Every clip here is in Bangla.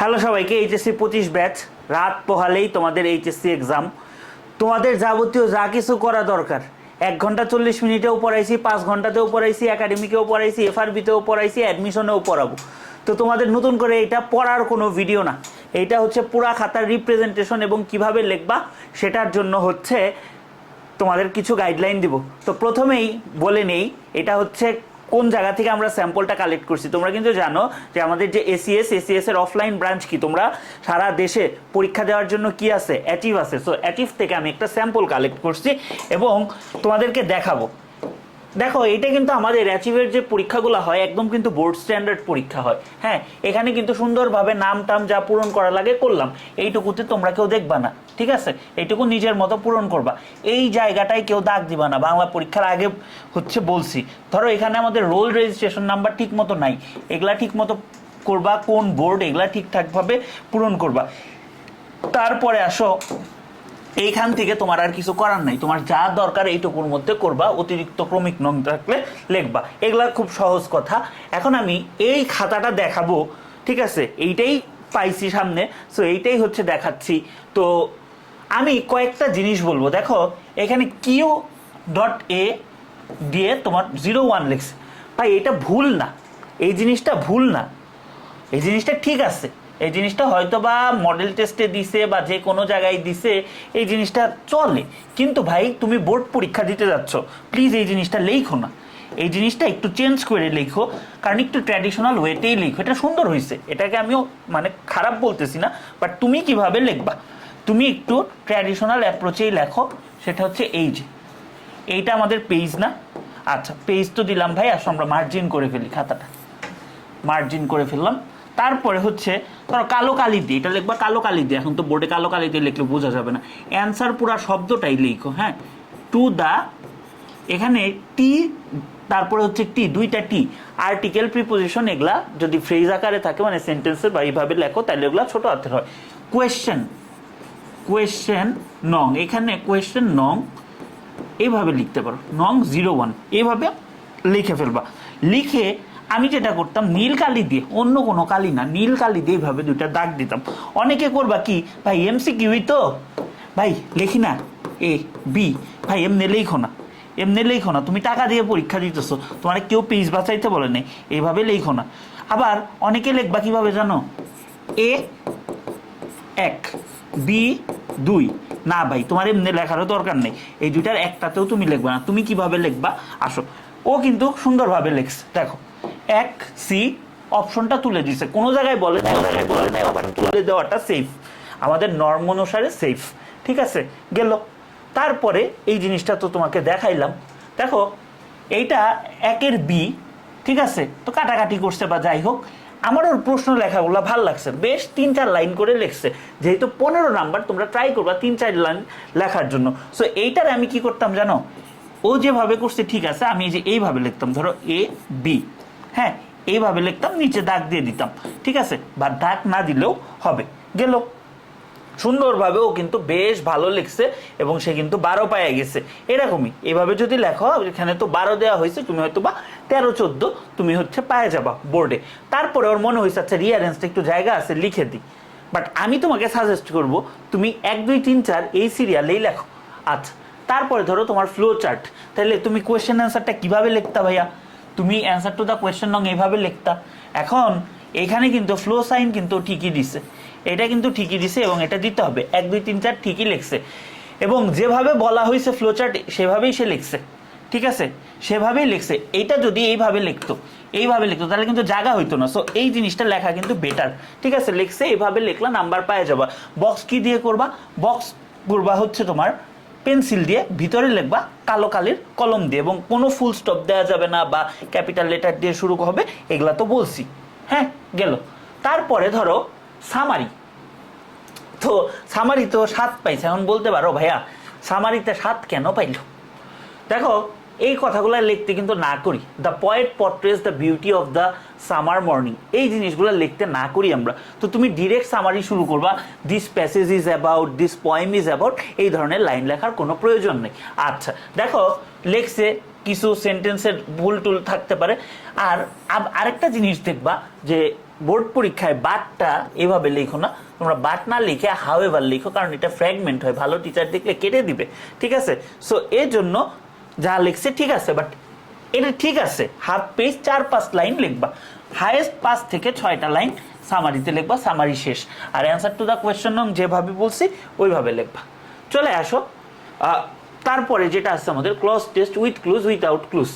হ্যালো সবাইকে, এইচএসসি পঁচিশ ব্যাচ, রাত পোহালেই তোমাদের এইচএসসি এক্সাম তোমাদের যাবতীয় যা কিছু করা দরকার, এক ঘণ্টা চল্লিশ মিনিটেও পড়াইছি, পাঁচ ঘন্টাতেও পড়াইছি একাডেমিকেও পড়াইছি এফআরবিতেও পড়াইছি অ্যাডমিশনেও পড়াবো। তো তোমাদের নতুন করে এটা পড়ার কোনো ভিডিও না। এইটা হচ্ছে পুরা খাতার রিপ্রেজেন্টেশন এবং কীভাবে লিখবা সেটার জন্য হচ্ছে তোমাদের কিছু গাইডলাইন দিব। তো প্রথমেই বলে নেই, এটা হচ্ছে কোন জায়গা থেকে আমরা স্যাম্পলটা কালেক্ট করছি? তোমরা কিন্তু জানো যে আমাদের যে এসিএস এসিএস এর অফলাইন ব্রাঞ্চ কি? তোমরা সারা দেশে পরীক্ষা দেওয়ার জন্য কি আছে? অ্যাটিভ আছে। সো অ্যাটিভ থেকে আমি একটা স্যাম্পল কালেক্ট করছি এবং তোমাদেরকে দেখাবো। দেখো, এটা কিন্তু আমাদের অ্যাচিভের যে পরীক্ষাগুলো হয়, একদম কিন্তু বোর্ড স্ট্যান্ডার্ড পরীক্ষা হয়। হ্যাঁ এখানে কিন্তু সুন্দরভাবে নাম টাম যা পূরণ করা লাগে করলাম। এইটুকুতে তোমরা কেউ দেখবা না, ঠিক আছে? এইটুকু নিজের মতো পূরণ করবা। এই জায়গাটায় কেউ দাগ দিবা না। বাংলা পরীক্ষার আগে হচ্ছে বলছি, ধরো এখানে আমাদের রোল রেজিস্ট্রেশন নাম্বার ঠিক মতো নাই। এগুলা ঠিক মতো করবা, কোন বোর্ড এগুলা ঠিকঠাকভাবে পূরণ করবা। তারপরে আসো এইখান থেকে তোমার আর কিছু করার নাই। তোমার যা দরকার এইটুকুর মধ্যে করবা, অতিরিক্ত ক্রমিক নং থাকলে লিখবা। এগুলা খুব সহজ কথা। এখন আমি এই খাতাটা দেখাবো, ঠিক আছে? এইটাই পাইছি সামনে। সো এইটাই হচ্ছে দেখাচ্ছি। তো আমি কয়েকটা জিনিস বলব। দেখো, এখানে কিউ ডট এ দিয়ে তোমার জিরো ওয়ান লিখছে। ভাই, এটা ভুল না। এই জিনিসটা ভুল না। এই জিনিসটা ঠিক আছে। এই জিনিসটা হয়তো বা মডেল টেস্টে দিছে বা যে কোনো জায়গায় দিছে, এই জিনিসটা চলে। কিন্তু ভাই, তুমি বোর্ড পরীক্ষা দিতে যাচ্ছ। প্লিজ এই জিনিসটা লেখো না। এই জিনিসটা একটু চেঞ্জ করে লেখো। কারণ একটু ট্র্যাডিশনাল ওয়েতেই লেখো। এটা সুন্দর হয়েছে এটাকে আমিও মানে খারাপ বলতেছি না বাট তুমি কীভাবে লিখবা? তুমি একটু ট্র্যাডিশনাল অ্যাপ্রোচেই লেখো। সেটা হচ্ছে এই যে। এইটা আমাদের পেজ না। আচ্ছা পেজ তো দিলাম ভাই। আসো আমরা মার্জিন করে ফেলি খাতাটা। মার্জিন করে ফেললাম। তারপরে হচ্ছে, ধরো কালো কালি দিয়ে, এটা লিখবা কালো কালি দিয়ে, এখন তো বোর্ডে কালো কালি দিয়ে লিখলে বোঝা যাবে না। অ্যান্সার পুরা শব্দটাই লিখো হ্যাঁ? টু দা এখানে টি তারপরে হচ্ছে টি দুইটা টি আর্টিকেল প্রিপোজিশন এগুলা যদি ফ্রেজ আকারে থাকে মানে সেন্টেন্সের বা এইভাবে লেখো, তাহলে এগুলা ছোট হাতের হয়। কোয়েশ্চেন কোয়েশ্চেন নং, এখানে কোয়েশ্চেন নং, এইভাবে লিখতে পারো। নং জিরো ওয়ান এইভাবে লিখে ফেলবা। লিখে আমি যেটা করতাম, নীল কালি দিয়ে, অন্য কোনো কালি না, নীল কালি দিয়ে এইভাবে দুইটা দাগ দিতাম। অনেকে করবা কি, ভাই এমসি কিউই তো? ভাই, লিখি না এ বি ভাই, এমনি লেখো না, এমনি লেখো না, তুমি টাকা দিয়ে পরীক্ষা দিতেছো, তোমার কেউ পেজ বাঁচাইতে বলে নেই এইভাবে লেখো না। আবার অনেকে লিখবা কীভাবে জানো? এ এক বি দুই। না ভাই, তোমার এমনি লেখারও দরকার নেই, এই দুইটার একটাতেও তুমি লিখবা না, তুমি কীভাবে লিখবা, আসো। ও কিন্তু সুন্দরভাবে লিখছে, দেখো। এক, সি, অপশনটা তুলে দিছে। কোনো জায়গায় বলে নাই জায়গায় বলে নাই তুলে দেওয়াটা সেফ আমাদের নর্ম অনুসারে সেফ ঠিক আছে? গেল। তারপরে এই জিনিসটা তো তোমাকে দেখাইলাম। দেখো, এইটা একের বি ঠিক আছে? তো কাটাকাটি করছে বা যাই হোক, আমার ওর প্রশ্ন লেখাগুলো ভালো লাগছে। বেশ তিন, চার লাইন করে লিখছে। যেহেতু পনেরো নাম্বার, তোমরা ট্রাই করবা তিন, চার লাইন লেখার জন্য। সো এইটার আমি কি করতাম জানো? ও যেভাবে করছে, ঠিক আছে, আমি যে এইভাবে লিখতাম। ধরো এ বি হ্যাঁ এইভাবে লিখতাম, নিচে দাগ দিয়ে দিতাম, ঠিক আছে? বা দাগ না দিলেও হবে। গেল। সুন্দরভাবে ও কিন্তু বেশ ভালো লিখছে এবং সে কিন্তু বারো পায়ে গেছে। এরকমই। এভাবে যদি লেখো, এখানে তো বারো দেওয়া হয়েছে, তুমি হয়তো বা তেরো, চোদ্দ, তুমি হচ্ছে পায়ে যাবা বোর্ডে তারপরে ওর মনে হয়েছে আচ্ছা রিয়ারেন্সটা একটু জায়গা আছে, লিখে দিই। বাট আমি তোমাকে সাজেস্ট করব, তুমি এক, দুই, তিন, চার এই সিরিয়ালেই লেখো। আচ্ছা তারপরে ধরো তোমার ফ্লো চার্ট তাহলে তুমি কোয়েশ্চেন অ্যান্সারটা কীভাবে লিখতা ভাইয়া? তুমি অ্যান্সার টু দ্য কোয়েশ্চেন নং এইভাবে লিখতা। এখন, এখানে কিন্তু ফ্লো সাইন কিন্তু ঠিকই দিছে। এটা কিন্তু ঠিকই দিছে এবং এটা দিতে হবে। এক, দুই, তিন, চার ঠিকই লিখছে। এবং যেভাবে বলা হয়েছে ফ্লো চার্ট সেভাবেই সে লিখছে। ঠিক আছে? সেভাবেই লিখছে। এইটা যদি এইভাবে লিখতো এইভাবে লিখতো, তাহলে কিন্তু জায়গা হইতো না। সো এই জিনিসটা লেখা কিন্তু বেটার ঠিক আছে? লিখছে এইভাবে লিখলা নাম্বার পায়ে যাবা। বক্স কি দিয়ে করবা? বক্স করবা হচ্ছে তোমার পেন্সিল দিয়ে ভিতরে লিখবা কালো কালির কলম দিয়ে এবং কোনো ফুল স্টপ দেওয়া যাবে না বা ক্যাপিটাল লেটার দিয়ে শুরু হবে, এগুলা তো বলছি। হ্যাঁ গেল। তারপরে ধরো সামারি তো সামারি তো সাত পাইছে, এখন বলতে পারো ভাইয়া সামারিতে সাত কেন পাইল? দেখো এই কথাগুলো লিখতে কিন্তু না করি। The poet portrays the beauty of the summer morning এই জিনিসগুলো লিখতে না করি আমরা। তো তুমি ডিরেক্ট সামারি শুরু করবা this passage is about this poem is about এই ধরনের লাইন লেখার কোনো প্রয়োজন নেই। আচ্ছা দেখো, লেখছে কিছু সেন্টেন্সের ভুল টুল থাকতে পারে। আর আরেকটা জিনিস দেখবা, যে বোর্ড পরীক্ষায় বাটটা এভাবে লেখো না। তোমরা বাট না লিখে হাউ এভার লিখো, কারণ এটা ফ্র্যাগমেন্ট হয়। ভালো টিচার দেখলে কেটে দিবে। ঠিক আছে? সো এর জন্য যা লিখছে ঠিক আছে বাট এটা ঠিক আছে। হাফ পেজ চার পাঁচ লাইন লিখবা। হায়েস্ট পাঁচ থেকে ছয়টা লাইন সামারিতে লিখবা সামারি শেষ। আর অ্যান্সার টু দ্য কোয়েশ্চন নং যেভাবে বলছি, ওইভাবে লিখবা। চলে আসো। তারপরে যেটা আছে আমাদের cloze test with clues without clues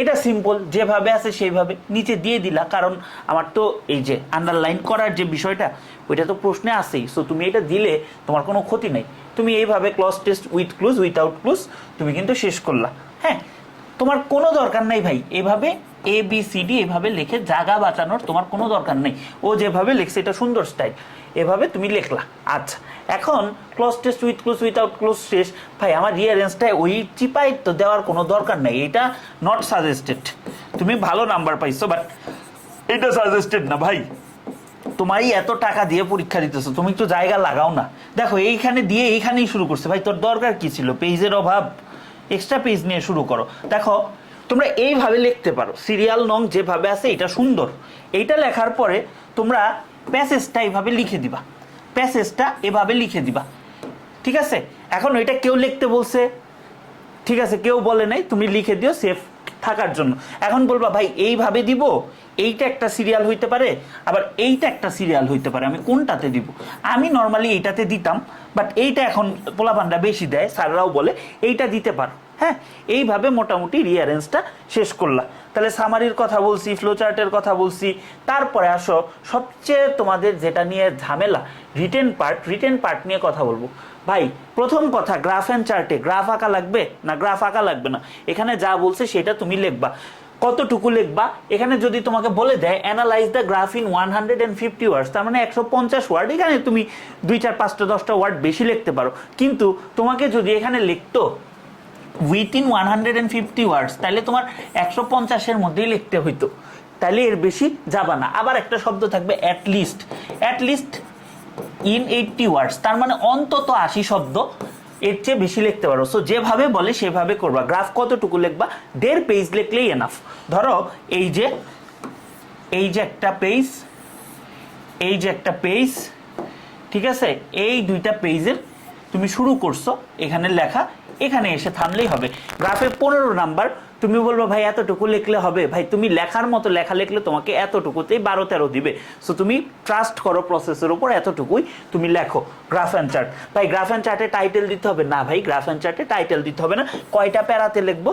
এটা সিম্পল যেভাবে আছে সেইভাবে নিচে দিয়ে দিলা। কারণ আমার তো এই যে আন্ডারলাইন করার যে বিষয়টা, ওইটা তো প্রশ্নে আসেই সো তুমি এটা দিলে তোমার কোনো ক্ষতি নেই। তুমি এইভাবে cloze test with clues without clues তুমি কিন্তু শেষ করলা। হ্যাঁ তোমার কোনো দরকার নাই ভাই। এভাবে এ বি সি ডি এভাবে লিখে জায়গা বাঁচানোর তোমার কোনো দরকার নেই। ও যেভাবে লিখছে, এটা সুন্দর স্টাইল এভাবে তুমি লিখলা। আচ্ছা এখন cloze test with clues without clues শেষ ভাই, আমার রিয়ারেন্সটা ওই চিপাই তো দেওয়ার কোনো দরকার নেই। এটা নট সাজেস্টেড তুমি ভালো নাম্বার পাইছো বাট এটা সাজেস্টেড না, ভাই। তোমারই এত টাকা দিয়ে পরীক্ষা দিতেছো, তুমি একটু জায়গা লাগাও না। দেখো, এইখানে দিয়ে এইখানেই শুরু করছে। ভাই, তোর দরকার কি ছিল? পেজের অভাব। এক্সট্রা পেজ নিয়ে শুরু করো। দেখো তোমরা এইভাবে লিখতে পারো। সিরিয়াল নং যেভাবে আছে, এটা সুন্দর। এইটা লেখার পরে তোমরা প্যাসেজটা এইভাবে লিখে দিবা। প্যাসেজটা এভাবে লিখে দিবা। ঠিক আছে? এখন ওইটা কেউ লিখতে বলছে। ঠিক আছে? কেউ বলে নাই, তুমি লিখে দিও সেফ থাকার জন্য। এখন বলবা, ভাই, এইভাবে দিব, এইটা একটা সিরিয়াল হইতে পারে, আবার এইটা একটা সিরিয়াল হইতে পারে, আমি কোনটাতে দিব? আমি নর্মালি এইটাতে দিতাম বাট এইটা এখন পোলাপানটা বেশি দেয়, স্যাররাও বলে, এইটা দিতে পারো। হ্যাঁ এইভাবে মোটামুটি রিয়ারেন্সটা শেষ করলা তাহলে সামারির কথা বলছি ফ্লোচার্টের কথা বলছি, তারপরে আসো, সবচেয়ে তোমাদের যেটা নিয়ে ঝামেলা রিটেন পার্ট রিটেন পার্ট নিয়ে কথা বলব। ভাই, প্রথম কথা গ্রাফ অ্যান্ড চার্টে গ্রাফ আঁকা লাগবে না গ্রাফ আঁকা লাগবে না? এখানে যা বলছে সেটা তুমি লিখবা। কতটুকু লিখবা? এখানে যদি তোমাকে বলে দেয় analyse the graph in one hundred and fifty words তার মানে একশো পঞ্চাশ ওয়ার্ড এখানে তুমি দুই চার পাঁচটা দশটা ওয়ার্ড বেশি লিখতে পারো। কিন্তু তোমাকে যদি এখানে লিখতো within one hundred and fifty words তাহলে তোমার একশো পঞ্চাশের মধ্যেই লিখতে হইতো। তাহলে এর বেশি যাবা না। আবার একটা শব্দ থাকবে at least at least in eighty words তার মানে অন্তত আশি শব্দ এর চেয়ে বেশি লিখতে পারো। সো যেভাবে বলে সেভাবে করবা। গ্রাফ কতটুকু লিখবা? দেড় পেজ লিখলেই এনাফ ধরো, এই যে এই যে একটা পেজ এই যে একটা পেজ ঠিক আছে? এই দুইটা পেজের তুমি শুরু করছ, এখানে লেখা এখানে এসে থামলেই হবে। গ্রাফে পনেরো নাম্বার, তুমি বলব, ভাই, এতটুকু লিখলে হবে। ভাই, তুমি লেখার মতো লেখা লিখলে তোমাকে এতটুকুতেই বারো তেরো দিবে। সো তুমি ট্রাস্ট করো প্রসেসের উপর, এতটুকুই তুমি লেখো গ্রাফ অ্যান্ড চার্ট ভাই গ্রাফ অ্যান্ড চার্টে টাইটেল দিতে হবে। না, ভাই গ্রাফ অ্যান্ড চার্টে টাইটেল দিতে হবে না। কয়টা প্যারাতে লিখব?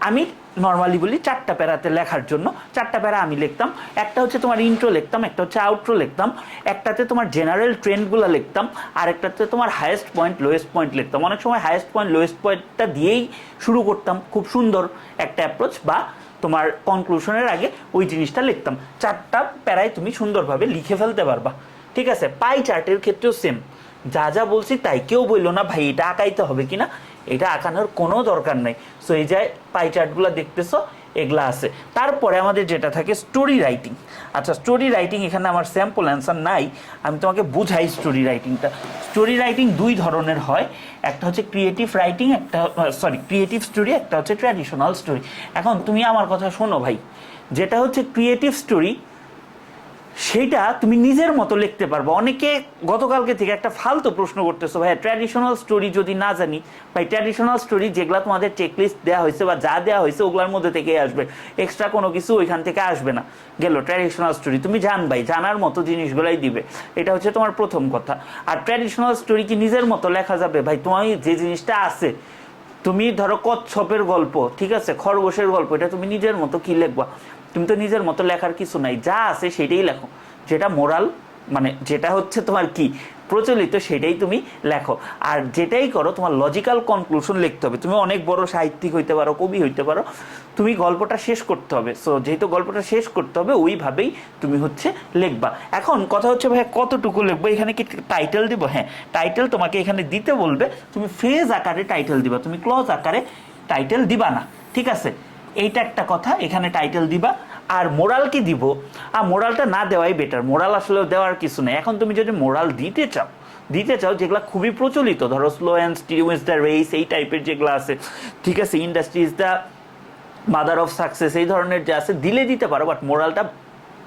আমি নর্মালি বলি চারটা প্যারাতে লেখার জন্য। চারটা প্যারা আমি লিখতাম। একটা হচ্ছে তোমার ইন্ট্রো লিখতাম, একটা হচ্ছে আউট্রো লিখতাম। একটাতে তোমার জেনারেল ট্রেন্ডগুলো লিখতাম আর একটাতে তোমার হায়েস্ট পয়েন্ট লোয়েস্ট পয়েন্ট লিখতাম। অনেক সময় হায়েস্ট পয়েন্ট লোয়েস্ট পয়েন্টটা দিয়েই শুরু করতাম। খুব সুন্দর একটা অ্যাপ্রোচ বা তোমার কনক্লুশনের আগে ওই জিনিসটা লিখতাম। চারটা প্যারায় তুমি সুন্দরভাবে লিখে ফেলতে পারবা। ঠিক আছে? পাই চার্টের ক্ষেত্রেও সেম যা যা বলছি তাই কেউ বলল না, ভাই, এটা আঁকাইতে হবে কিনা? এটা আঁকানোর কোনো দরকার নেই। সো এই যে পাই চার্টগুলো দেখতেছো, এগুলা আছে। তারপরে আমাদের যেটা থাকে স্টোরি রাইটিং আচ্ছা স্টোরি রাইটিং এখানে আমার স্যাম্পল অ্যান্সার নাই। আমি তোমাকে বুঝাই স্টোরি রাইটিংটা স্টোরি রাইটিং দুই ধরনের হয়। একটা হচ্ছে ক্রিয়েটিভ রাইটিং একটা সরি ক্রিয়েটিভ স্টোরি একটা হচ্ছে ট্র্যাডিশনাল স্টোরি এখন তুমি আমার কথা শোনো ভাই। যেটা হচ্ছে ক্রিয়েটিভ স্টোরি সেইটা তুমি নিজের মতো লিখতে পারবে। অনেকে গতকালকে থেকে একটা ফালতু প্রশ্ন করতেছো ভাই ট্র্যাডিশনাল স্টোরি যদি না জানি, ভাই ট্র্যাডিশনাল স্টোরি যেগুলো তোমাদের চেকলিস্ট দেওয়া হয়েছে বা যা দেওয়া হয়েছে ওগুলোর মধ্যে থেকেই আসবে। এক্সট্রা কোনো কিছু ওইখান থেকে আসবে না। গেল ট্র্যাডিশনাল স্টোরি তুমি জান ভাই, জানার মতো জিনিসগুলাই দিবে। এটা হচ্ছে তোমার প্রথম কথা। আর ট্র্যাডিশনাল স্টোরি কি নিজের মতো লেখা যাবে? ভাই তোমার যে জিনিসটা আছে, তুমি ধরো কচ্ছপের গল্প, ঠিক আছে? খরগোশের গল্প, এটা তুমি নিজের মতো কি লিখবা? তুমি তো নিজের মতো লেখার কিছু নাই, যা আছে সেটাই লেখো। যেটা মোরাল মানে যেটা হচ্ছে তোমার কি? প্রচলিত সেটাই তুমি লেখো। আর যেটাই করো, তোমার লজিক্যাল কনক্লুশন লিখতে হবে। তুমি অনেক বড় সাহিত্যিক হইতে পারো, কবি হইতে পারো, তুমি গল্পটা শেষ করতে হবে। সো যেহেতু গল্পটা শেষ করতে হবে, ওইভাবেই তুমি হচ্ছে লিখবা। এখন কথা হচ্ছে ভাই কতটুকু লিখব? এখানে কি টাইটেল দিব? হ্যাঁ টাইটেল তোমাকে এখানে দিতে বলবে, তুমি ফ্রেজ আকারে টাইটেল দিবা। তুমি ক্লজ আকারে টাইটেল দিবা না। ঠিক আছে? এইটা একটা কথা, এখানে টাইটেল দিবা, আর মোরাল কি দিব? আর মোরালটা না দেওয়াই বেটার মোরাল আসলে দেওয়ার কিছু নেই। এখন তুমি যদি মোরাল দিতে চাও দিতে চাও যেগুলো খুবই প্রচলিত, ধরো slow and steady is the race এই টাইপের যেগুলো আছে, ঠিক আছে industry is the mother of success এই ধরনের যে আছে, দিলে দিতে পারো বাট মোরালটা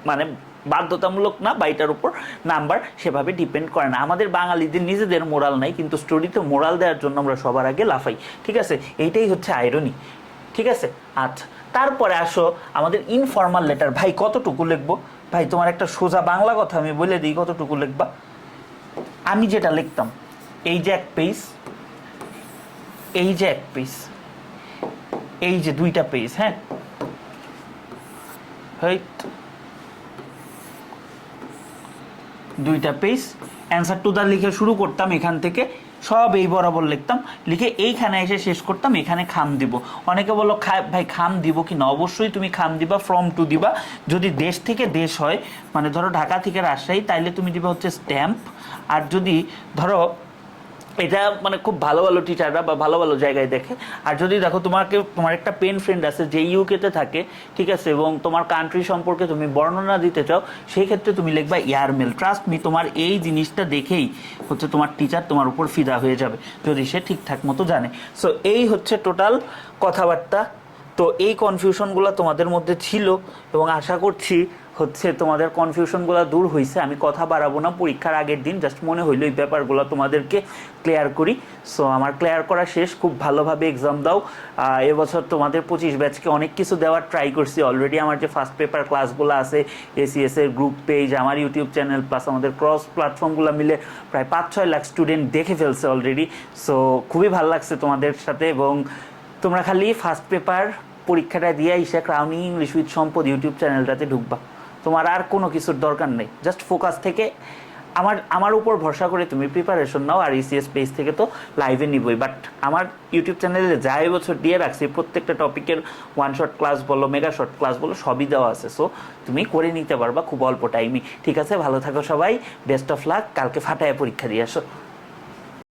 মানে বাধ্যতামূলক না, বা এটার উপর নাম্বার সেভাবে ডিপেন্ড করে না। আমাদের বাঙালিদের নিজেদের মোরাল নাই, কিন্তু স্টোরিতে মোরাল দেওয়ার জন্য আমরা সবার আগে লাফাই, ঠিক আছে? এইটাই হচ্ছে আয়রনি ঠিক আছে? আচ্ছা তারপরে আসো, আমাদের ইনফর্মাল লেটার ভাই, কতটুকু লিখব? ভাই, তোমার একটা সোজা বাংলা কথা আমি বলে দিই, কতটুকু লিখবা? আমি যেটা লিখতাম, এই যে এক পেজ এই যে এক পেজ এই যে দুইটা পেজ হ্যাঁ? দুইটা পেজ অ্যান্সার টু দা লিখে শুরু করতাম এখান থেকে। সব এই বরাবর লিখতাম। লিখে এইখানে এসে শেষ করতাম, এখানে খাম দিব। অনেকে বলল ভাই, খাম দিব কি না? অবশ্যই তুমি খাম দিবা ফ্রম টু দিবা। যদি দেশ থেকে দেশ হয় মানে ধরো ঢাকা থেকে রাজশাহী, তাইলে তুমি দিবা হচ্ছে স্ট্যাম্প আর যদি ধরো এটা মানে খুব ভালো ভালো টিচাররা বা ভালো ভালো জায়গায় দেখে। আর যদি দেখো তোমাকে, তোমার একটা পেন ফ্রেন্ড আছে, যে ইউকেতে থাকে, ঠিক আছে, এবং তোমার কান্ট্রি সম্পর্কে তুমি বর্ণনা দিতে চাও, সেই ক্ষেত্রে তুমি লিখবা ইয়ারমেল ট্রাস্ট মি তোমার এই জিনিসটা দেখেই হচ্ছে তোমার টিচার তোমার উপর ফিদা হয়ে যাবে, যদি সে ঠিকঠাক মতো জানে। সো এই হচ্ছে টোটাল কথাবার্তা। তো এই কনফিউশনগুলো তোমাদের মধ্যে ছিল, এবং আশা করছি হচ্ছে তোমাদের কনফিউশনগুলো দূর হয়েছে আমি কথা বাড়াবো না, পরীক্ষার আগের দিন জাস্ট মনে হইল এই ব্যাপারগুলো তোমাদেরকে ক্লিয়ার করি। সো আমার ক্লিয়ার করা শেষ, খুব ভালোভাবে এক্সাম দাও। এবছর তোমাদের পঁচিশ ব্যাচকে অনেক কিছু দেওয়ার ট্রাই করছি। অলরেডি আমার যে ফার্স্ট পেপার ক্লাসগুলো আছে এসিএস এর গ্রুপ পেজ আমার ইউটিউব চ্যানেল প্লাস আমাদের ক্রস প্ল্যাটফর্মগুলো মিলে প্রায় পাঁচ ছয় লাখ স্টুডেন্ট দেখে ফেলছে অলরেডি সো খুবই ভালো লাগছে তোমাদের সাথে এবং তোমরা খালি ফার্স্ট পেপার পরীক্ষাটা দিয়ে এসে Crowny English with Sampad YouTube চ্যানেলটাতে ঢুকবা। তোমার আর কোনো কিছুর দরকার নেই। জাস্ট ফোকাস থেকে আমার আমার উপর ভরসা করে তুমি প্রিপারেশন নাও আর ইসিএস পেজ থেকে তো লাইভে নিবই। বাট আমার ইউটিউব চ্যানেলে যা এবছর দিয়ে রাখছি প্রত্যেকটা টপিকের ওয়ান শর্ট ক্লাস বলো মেগা শর্ট ক্লাস বলো, সবই দেওয়া আছে। সো তুমি করে নিতে পারবা খুব অল্প টাইমই ঠিক আছে? ভালো থাকো সবাই। বেস্ট অফ লাক কালকে ফাটায় পরীক্ষা দিয়ে আসো।